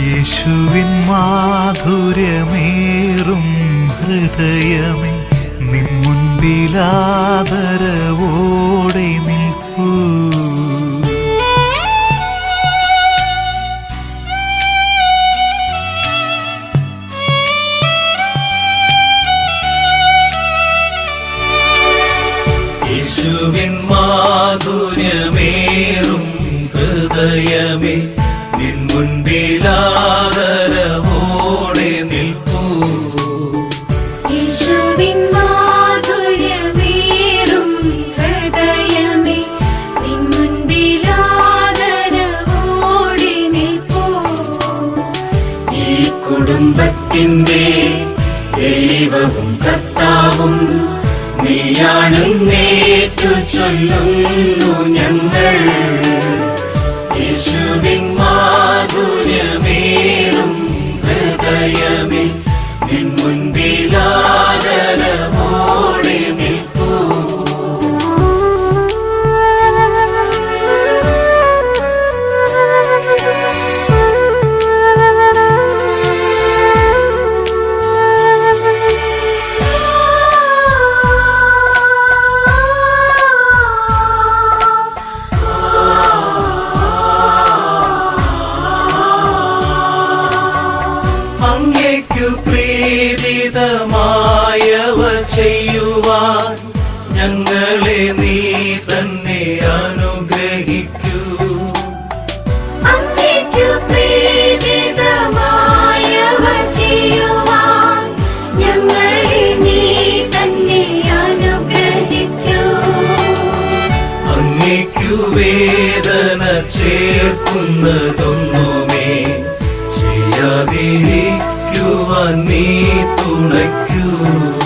യേശുവിൻ മാധുര്യമേറും ഹൃദയമേ നിൻ മുൻപിലാദരവോടെ നിൽക്കൂ. യേശുവിൻ മാധുര്യമേറും ഹൃദയമേ നിൻ മുൻപിലാദരവോടെ യേശുവിൻ മാധുര്യമേറും ഹൃദയമേ നിൻ മുൻപിലാദരവോടെ നിൽപ്പൂ ഈ കുടുംബത്തിന്റെ ദൈവവും കർത്താവും നീയാണ് നേറ്റു ചൊല്ലുന്നു ഞങ്ങൾ. ഹൃദയമേ നിൻ മുൻപിലാദരവോടെ അങ്ങേക്കു പ്രീതിതമായവ ചെയ്യുവാൻ ഞങ്ങളെ നീ തന്നെ അനുഗ്രഹിക്കൂ. അങ്ങേക്കു പ്രീതിതമായവ ചെയ്യുവാൻ ഞങ്ങളെ നീ തന്നെ അനുഗ്രഹിക്കൂ. അങ്ങേക്കു വേദന ചേർക്കുന്നതൊന്നുമേ ചെയ്യാതിരിക്കുവാൻ നീ തുണയ്ക്കൂ.